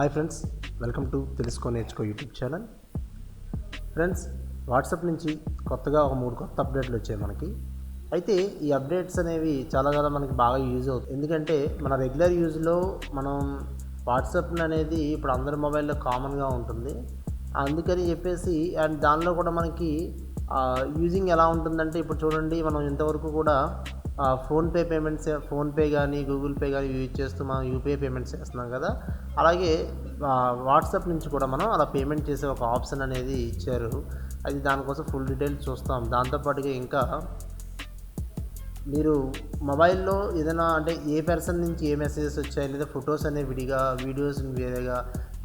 Hi friends welcome to తెలుసుకో నేర్చుకో YouTube channel friends WhatsApp నుంచి కొత్తగా ఒక మూడు కొత్త అప్డేట్లు వచ్చాయి మనకి. అయితే ఈ అప్డేట్స్ అనేవి చాలా చాలా మనకి బాగా యూజ్ అవుతుంది ఎందుకంటే మన రెగ్యులర్ యూజ్లో మనం వాట్సాప్ అనేది ఇప్పుడు అందరి మొబైల్లో కామన్గా ఉంటుంది. అందుకని చెప్పేసి అండ్ దానిలో కూడా మనకి యూజింగ్ ఎలా ఉంటుందంటే ఇప్పుడు చూడండి మనం ఇంతవరకు కూడా ఫోన్పే పేమెంట్స్ ఫోన్పే కానీ గూగుల్ పే కానీ యూజ్ చేస్తూ మనం యూపీఐ పేమెంట్స్ చేస్తున్నాం కదా. అలాగే వాట్సాప్ నుంచి కూడా మనం అలా పేమెంట్ చేసే ఒక ఆప్షన్ అనేది ఇచ్చారు. అది దానికోసం ఫుల్ డీటెయిల్స్ చూస్తాం. దాంతోపాటుగా ఇంకా మీరు మొబైల్లో ఏదైనా అంటే ఏ పర్సన్ నుంచి ఏ మెసేజెస్ వచ్చాయి లేదా ఫొటోస్ అనేవి విడిగా వీడియోస్ వేరేగా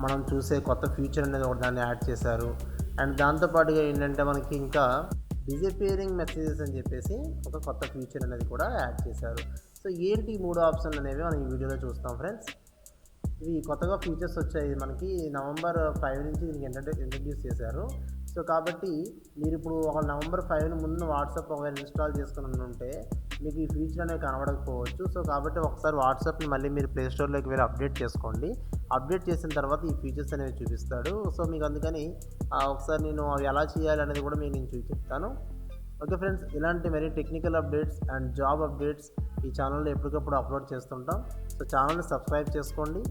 మనం చూసే కొత్త ఫీచర్ అనేది ఒకటి దాన్ని యాడ్ చేశారు. అండ్ దాంతోపాటుగా ఏంటంటే మనకి ఇంకా డిజపేరింగ్ మెసేజెస్ అని చెప్పేసి ఒక కొత్త ఫీచర్ అనేది కూడా యాడ్ చేశారు. సో ఏంటి మూడు ఆప్షన్లు అనేవి మనం ఈ వీడియోలో చూస్తాం ఫ్రెండ్స్ ఇవి కొత్తగా ఫీచర్స్ వచ్చాయి. మనకి నవంబర్ ఫైవ్ నుంచి దీనికి ఇంట్రడ్యూస్ చేశారు. సో కాబట్టి మీరు ఇప్పుడు ఒక నవంబర్ ఫైవ్ ముందు వాట్సాప్ ఒకవేళ ఇన్స్టాల్ చేసుకుని ఉంటే మీకు ఈ ఫీచర్ అనేది కనబడకపోవచ్చు. సో కాబట్టి ఒకసారి వాట్సాప్ని మళ్ళీ మీరు ప్లే స్టోర్లోకి వెళ్ళి అప్డేట్ చేసుకోండి. అప్డేట్ చేసిన తర్వాత ఈ ఫీచర్స్ అనేవి చూపిస్తాడు. సో మీకు అందుకని ఒకసారి నేను అవి ఎలా చేయాలి అనేది కూడా మీకు నేను చూపి చెప్తాను ఓకే ఫ్రెండ్స్ ఇలాంటి మరీ technical updates and job updates ఈ ఛానల్లో ఎప్పటికప్పుడు అప్లోడ్ చేస్తుంటాం. సో ఛానల్ని సబ్స్క్రైబ్ చేసుకోండి.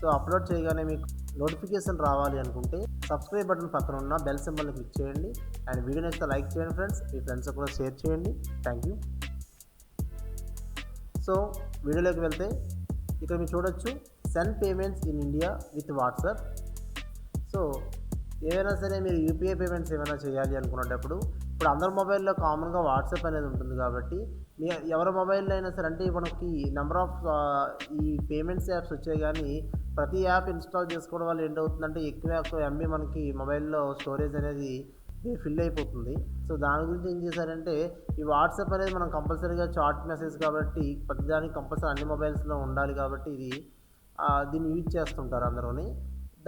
సో అప్లోడ్ చేయగానే మీకు నోటిఫికేషన్ రావాలి అనుకుంటే సబ్స్క్రైబ్ బటన్ పక్కన ఉన్న బెల్ సింబల్ని క్లిక్ చేయండి. అండ్ వీడియో నచ్చితే లైక్ చేయండి ఫ్రెండ్స్. మీ ఫ్రెండ్స్ కూడా షేర్ చేయండి. Thank you. సో వీడియోలోకి వెళ్తే ఇక్కడ మీరు చూడొచ్చు send payments in India with WhatsApp. So ఏవైనా సరే మీరు యూపీఐ పేమెంట్స్ ఏమైనా చేయాలి అనుకునేటప్పుడు ఇప్పుడు అందరి మొబైల్లో కామన్గా వాట్సాప్ అనేది ఉంటుంది కాబట్టి మీ ఎవరి మొబైల్లో అయినా సరే అంటే మనకి నెంబర్ ఆఫ్ ఈ పేమెంట్స్ యాప్స్ వచ్చాయి కానీ ప్రతి యాప్ ఇన్స్టాల్ చేసుకోవడం వల్ల ఏంటవుతుందంటే ఎక్కువ ఎక్కువ ఎంబీ మనకి మొబైల్లో స్టోరేజ్ అనేది ఫిల్ అయిపోతుంది. సో దాని గురించి ఏం చేశారంటే ఈ వాట్సాప్ అనేది మనం కంపల్సరీగా చాట్ మెసేజ్ కాబట్టి ప్రతిదానికి కంపల్సరీ అన్ని మొబైల్స్లో ఉండాలి కాబట్టి ఇది దీన్ని యూజ్ చేస్తుంటారు అందరూని.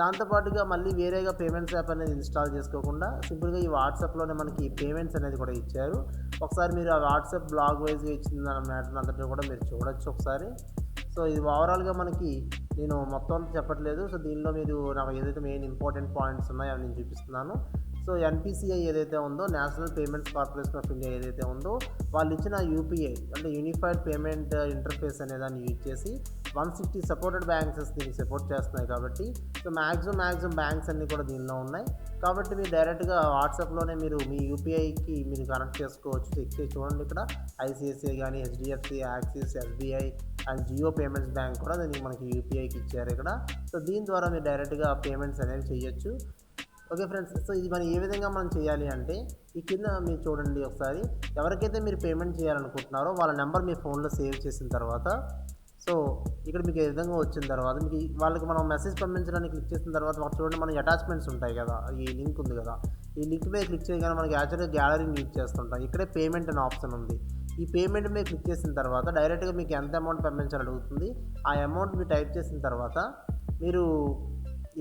దాంతోపాటుగా మళ్ళీ వేరేగా పేమెంట్స్ యాప్ అనేది ఇన్స్టాల్ చేసుకోకుండా సింపుల్గా ఈ వాట్సాప్లోనే మనకి పేమెంట్స్ అనేది కూడా ఇచ్చారు. ఒకసారి మీరు ఆ వాట్సాప్ బ్లాగ్ వైజ్గా ఇచ్చిన మ్యాటర్ అంతటి కూడా మీరు చూడొచ్చు ఒకసారి. సో ఇది ఓవరాల్గా మనకి నేను మొత్తం చెప్పట్లేదు. సో దీనిలో మీరు నాకు ఏదైతే మెయిన్ ఇంపార్టెంట్ పాయింట్స్ ఉన్నాయో అవి నేను చూపిస్తున్నాను. సో ఎన్పిసిఐ ఏదైతే ఉందో national payments corporation of India ఏదైతే ఉందో వాళ్ళు ఇచ్చిన యూపీఐ అంటే యూనిఫైడ్ పేమెంట్ ఇంటర్ఫేస్ అనే దాన్ని యూజ్ చేసి వన్ సిక్స్టీ సపోర్టెడ్ బ్యాంక్స్ దీనికి సపోర్ట్ చేస్తున్నాయి కాబట్టి సో మ్యాక్సిమం మ్యాక్సిమం బ్యాంక్స్ అన్నీ కూడా దీనిలో ఉన్నాయి. కాబట్టి మీరు డైరెక్ట్గా వాట్సాప్లోనే మీరు మీ యూపీఐకి మీరు కనెక్ట్ చేసుకోవచ్చు. చెక్ చేసి చూడండి ఇక్కడ ఐసిఐసిఐ కానీ HDFC Axis SBI and Jio payments bank కూడా దీనికి మనకి యూపీఐకి ఇచ్చారు ఇక్కడ. సో దీని ద్వారా మీరు డైరెక్ట్గా పేమెంట్స్ అనేవి చేయొచ్చు. ఓకే ఫ్రెండ్స్ సో ఇది మనం ఏ విధంగా మనం చేయాలి అంటే ఈ కింద మీరు చూడండి ఒకసారి. ఎవరికైతే మీరు పేమెంట్ చేయాలనుకుంటున్నారో వాళ్ళ నెంబర్ మీ ఫోన్లో సేవ్ చేసిన తర్వాత సో ఇక్కడ మీకు ఏ విధంగా వచ్చిన తర్వాత మీకు వాళ్ళకి మనం మెసేజ్ పంపించడానికి క్లిక్ చేసిన తర్వాత మాకు చూడండి మనం అటాచ్మెంట్స్ ఉంటాయి కదా ఈ లింక్ ఉంది కదా. ఈ లింక్ మీద క్లిక్ చేయగానే మనకి యాక్చువల్గా గ్యాలరీని యూజ్ చేస్తుంటాం. ఇక్కడే పేమెంట్ అనే ఆప్షన్ ఉంది. ఈ పేమెంట్ మీద క్లిక్ చేసిన తర్వాత డైరెక్ట్గా మీకు ఎంత అమౌంట్ పంపించాలి అడుగుతుంది ఆ అమౌంట్ మీరు టైప్ చేసిన తర్వాత మీరు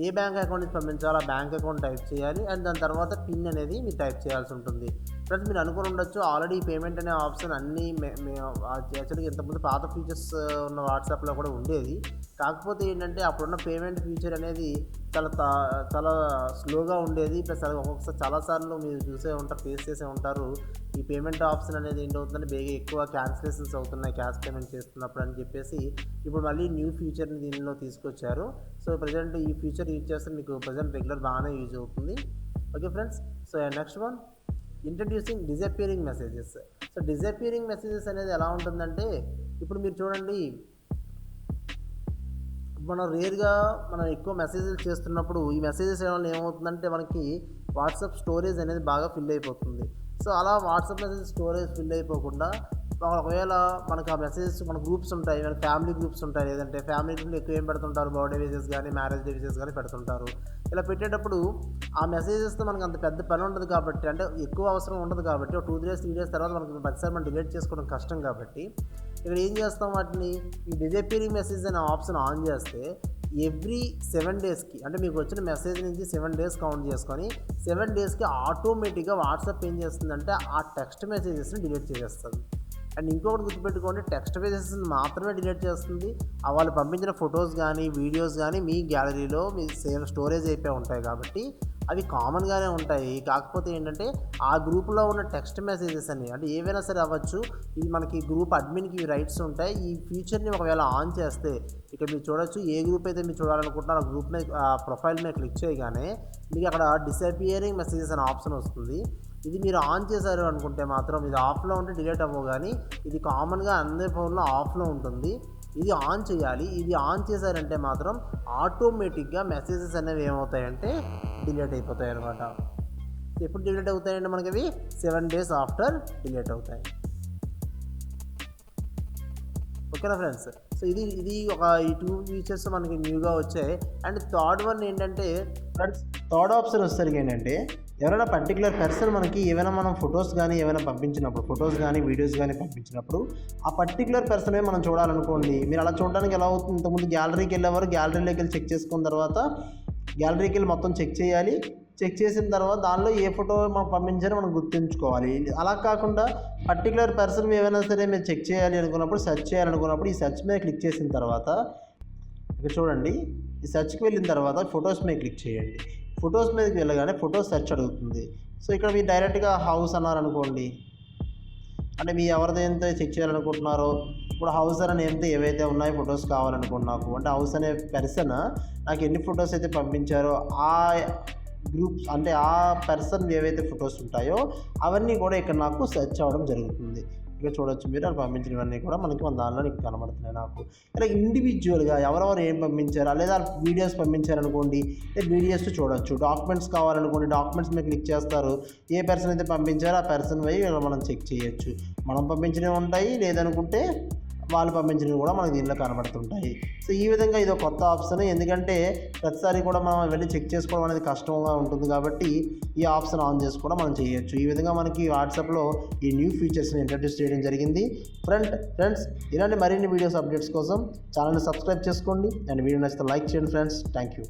ఏ బ్యాంక్ అకౌంట్ నుంచి పంపించాలో ఆ బ్యాంక్ అకౌంట్ టైప్ చేయాలి అండ్ దాని తర్వాత పిన్ అనేది మీరు టైప్ చేయాల్సి ఉంటుంది. ఫ్రెండ్స్ మీరు అనుకుని ఉండొచ్చు. ఆల్రెడీ పేమెంట్ అనే ఆప్షన్ అన్నీ యాక్చువల్గా ఇంతకుముందు పాత ఫీచర్స్ ఉన్న వాట్సాప్లో కూడా ఉండేది. కాకపోతే ఏంటంటే అప్పుడున్న పేమెంట్ ఫీచర్ అనేది చాలా తా- చాలా స్లోగా ఉండేది. ప్లస్ అది ఒక్కొక్కసారి చాలాసార్లు మీరు చూసే ఉంటారు ఫేస్ చేసే ఉంటారు. ఈ పేమెంట్ ఆప్షన్ అనేది ఏంటవుతుందంటే బేగా ఎక్కువ క్యాన్సిలేషన్స్ అవుతున్నాయి క్యాష్ పేమెంట్ చేస్తున్నప్పుడు అని చెప్పేసి ఇప్పుడు మళ్ళీ న్యూ ఫీచర్ని దీనిలో తీసుకొచ్చారు. సో ప్రజెంట్ ఈ ఫీచర్ యూజ్ చేస్తే మీకు ప్రజెంట్ రెగ్యులర్ బాగానే యూజ్ అవుతుంది. Okay friends so next one introducing disappearing messages so disappearing messages అనేది ఎలా ఉంటుందంటే ఇప్పుడు మీరు చూడండి మనం రేర్గా మనం ఎక్కువ మెసేజెస్ చేస్తున్నప్పుడు ఈ మెసేజెస్ వల్ల ఏమవుతుందంటే మనకి వాట్సాప్ స్టోరేజ్ అనేది బాగా ఫిల్ అయిపోతుంది. సో అలా వాట్సాప్ మెసేజ్ స్టోరేజ్ ఫిల్ అయిపోకుండా ఒకవేళ మనకు ఆ మెసేజెస్ మన గ్రూప్స్ ఉంటాయి మన ఫ్యామిలీ గ్రూప్స్ ఉంటాయి. లేదంటే ఫ్యామిలీ గ్రూప్లో ఎక్కువ ఏం పెడుతుంటారు? బర్త్డే విజెస్ కానీ మ్యారేజ్ డే విజెస్ కానీ పెడుతుంటారు. ఇలా పెట్టేటప్పుడు ఆ మెసేజెస్తో మనకు అంత పెద్ద పని ఉండదు కాబట్టి అంటే ఎక్కువ అవసరం ఉండదు కాబట్టి ఒక టూ డేస్ త్రీ డేస్ తర్వాత మనకు ప్రతిసారి మనం డిలీట్ చేసుకోవడం కష్టం కాబట్టి ఇక్కడ ఏం చేస్తాం వాటిని? ఈ డిజపీరింగ్ మెసేజ్ అనే ఆప్షన్ ఆన్ చేస్తే ఎవ్రీ సెవెన్ డేస్కి అంటే మీకు వచ్చిన మెసేజ్ నుంచి సెవెన్ డేస్ కౌంట్ చేసుకొని సెవెన్ డేస్కి ఆటోమేటిక్గా వాట్సాప్ ఏం చేస్తుందంటే ఆ టెక్స్ట్ మెసేజెస్ని డిలీట్ చేసేస్తుంది. అండ్ ఇంకొకటి గుర్తుపెట్టుకోండి టెక్స్ట్ పేజెస్ మాత్రమే డిలీట్ చేస్తుంది. వాళ్ళు పంపించిన ఫొటోస్ కానీ వీడియోస్ కానీ మీ గ్యాలరీలో మీ సేమ్ స్టోరేజ్ అయిపోయి ఉంటాయి కాబట్టి అవి కామన్గానే ఉంటాయి. కాకపోతే ఏంటంటే ఆ గ్రూప్లో ఉన్న టెక్స్ట్ మెసేజెస్ అని అంటే ఏవైనా సరే అవ్వచ్చు. ఇది మనకి గ్రూప్ అడ్మిన్కి రైట్స్ ఉంటాయి. ఈ ఫీచర్ని ఒకవేళ ఆన్ చేస్తే ఇక్కడ మీరు చూడొచ్చు. ఏ గ్రూప్ అయితే మీరు చూడాలనుకుంటున్నారో ఆ గ్రూప్ మీద ఆ ప్రొఫైల్ మీద క్లిక్ చేయగానే మీకు అక్కడ డిసపియరింగ్ మెసేజెస్ అనే ఆప్షన్ వస్తుంది. ఇది మీరు ఆన్ చేశారు అనుకుంటే మాత్రం ఇది ఆఫ్లో ఉంటే డిలీట్ అవ్వవు కానీ ఇది కామన్గా అందరి ఫోన్లో ఆఫ్లో ఉంటుంది. ఇది ఆన్ చేయాలి. ఇది ఆన్ చేశారంటే మాత్రం ఆటోమేటిక్గా మెసేజెస్ అనేవి ఏమవుతాయంటే డిలీట్ అయిపోతాయి అనమాట ఎప్పుడు డిలీట్ అవుతాయంటే మనకి అవి సెవెన్ డేస్ ఆఫ్టర్ డిలీట్ అవుతాయి. ఓకేనా ఫ్రెండ్స్? సో ఇది ఇది ఒక ఈ టూ ఫీచర్స్ మనకి న్యూగా వచ్చాయి. అండ్ థర్డ్ వన్ ఏంటంటే ఫ్రెండ్స్ థర్డ్ ఆప్షన్ వచ్చేసరికి ఏంటంటే ఎవరైనా పర్టికులర్ పర్సన్ మనకి ఏమైనా మనం ఫొటోస్ కానీ ఏమైనా పంపించినప్పుడు ఫొటోస్ కానీ వీడియోస్ కానీ పంపించినప్పుడు ఆ పర్టికులర్ పర్సనే మనం చూడాలనుకోండి మీరు అలా చూడడానికి ఎలా అవుతుంది? ఇంతకుముందు గ్యాలరీకి వెళ్ళేవారు గ్యాలరీలోకి వెళ్ళి చెక్ చేసుకున్న తర్వాత గ్యాలరీకి వెళ్ళి మొత్తం చెక్ చేయాలి. చెక్ చేసిన తర్వాత దానిలో ఏ ఫోటో మనం పంపించారో మనం గుర్తుంచుకోవాలి. అలా కాకుండా పర్టికులర్ పర్సన్ ఏమైనా సరే మీరు చెక్ చేయాలి అనుకున్నప్పుడు సెర్చ్ చేయాలనుకున్నప్పుడు ఈ సెర్చ్ మీద క్లిక్ చేసిన తర్వాత ఇక్కడ చూడండి ఈ సెర్చ్కి వెళ్ళిన తర్వాత ఫొటోస్ మీద క్లిక్ చేయండి. ఫొటోస్ మీదకి వెళ్ళగానే ఫొటోస్ సెర్చ్ అడుగుతుంది. సో ఇక్కడ మీరు డైరెక్ట్గా హౌస్ అన్నారనుకోండి. అంటే మీ ఎంత చెక్ చేయాలనుకుంటున్నారో ఇప్పుడు హౌస్ అనే నేమ్తో ఏవైతే ఉన్నాయో ఫొటోస్ కావాలనుకోండి నాకు. అంటే హౌస్ అనే పర్సన్ నాకు ఎన్ని ఫొటోస్ అయితే పంపించారో ఆ గ్రూప్స్ అంటే ఆ పర్సన్ ఏవైతే ఫొటోస్ ఉంటాయో అవన్నీ కూడా ఇక్కడ నాకు సెర్చ్ అవ్వడం జరుగుతుంది. ఇక్కడ చూడొచ్చు మీరు. వాళ్ళు పంపించినవన్నీ కూడా మనకి మన దానిలో నీకు కనబడుతున్నాయి నాకు. ఇలా ఇండివిజువల్గా ఎవరెవరు ఏం పంపించారా? లేదా వీడియోస్ పంపించారనుకోండి వీడియోస్ చూడొచ్చు. డాక్యుమెంట్స్ కావాలనుకోండి డాక్యుమెంట్స్ మీకు క్లిక్ చేస్తారు. ఏ పర్సన్ అయితే పంపించారో ఆ పర్సన్ పోయి మనం చెక్ చేయొచ్చు. మనం పంపించినవి ఉంటాయి లేదనుకుంటే వాళ్ళు పంపించినవి కూడా మనకి దీనిలో కనబడుతుంటాయి. సో ఈ విధంగా ఇది ఒక కొత్త ఆప్షన్. ఎందుకంటే ప్రతిసారి కూడా మనం వెళ్ళి చెక్ చేసుకోవడం అనేది కష్టంగా ఉంటుంది కాబట్టి ఈ ఆప్షన్ ఆన్ చేసి కూడా మనం చేయొచ్చు. ఈ విధంగా మనకి వాట్సాప్లో ఈ న్యూ ఫీచర్స్ని ఇంట్రడ్యూస్ చేయడం జరిగింది. ఫ్రెండ్ ఫ్రెండ్స్ ఇలాంటి మరిన్ని వీడియోస్ అప్డేట్స్ కోసం ఛానల్ని సబ్స్క్రైబ్ చేసుకోండి. అండ్ వీడియో నచ్చితే లైక్ చేయండి ఫ్రెండ్స్. Thank you